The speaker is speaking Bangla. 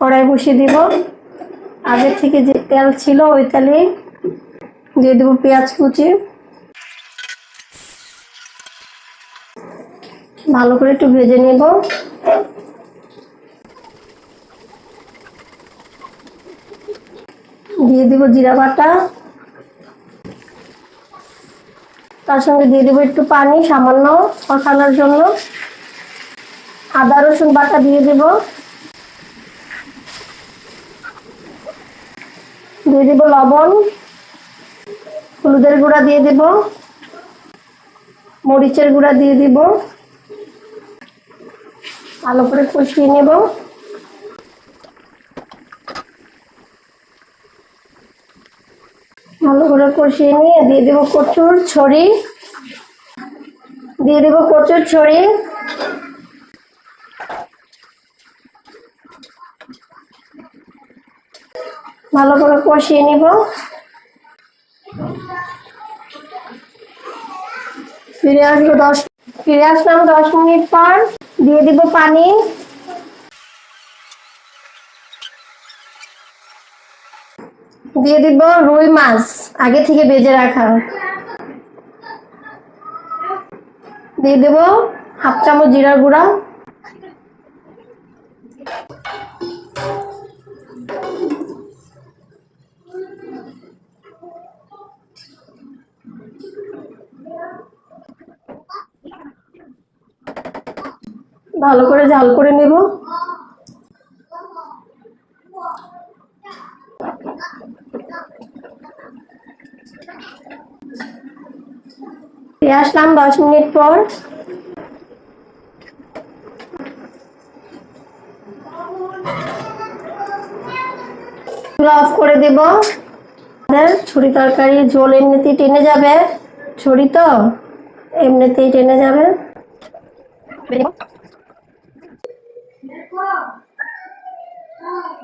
কড়াই বসিয়ে দিব। আগে থেকে যে তেল ছিল, ওই তেলে দিয়ে দেবো পেঁয়াজ কুচি। ভালো করে একটু ভেজে নেব। দিয়ে দিব জিরা বাটা। তার সঙ্গে দিয়ে দেবো একটু পানি সামান্য কষানোর জন্য। আদা রসুন বাটা দিয়ে দেব। দিয়ে দেব লবণ, হলুদের গুঁড়া দিয়ে দেব, মরিচের গুঁড়া দিয়ে দিব। ভালো করে কষিয়ে নেব। ভালো করে কষিয়ে নিয়ে দিয়ে দেবো কচুর ছড়ি। দিয়ে দেবো কচুর ছড়ি। ভালো করে কষিয়ে নিব। ফিরে আসব দশ, ফিরে আসলাম দশ মিনিট পর। দিয়ে দিব পানি। দিয়ে দিব রুই মাছ, আগে থেকে বেজে রাখা। দিয়ে দেব হাফ চামচ জিরার গুঁড়া। ভালো করে ঝাল করে নেব। আসলাম দশ মিনিট পর। অফ করে দেব। ছুরি তরকারি ঝোল এমনিতেই টেনে যাবে। ছুরি তো? এমনিতেই টেনে যাবে। Pô! Ah,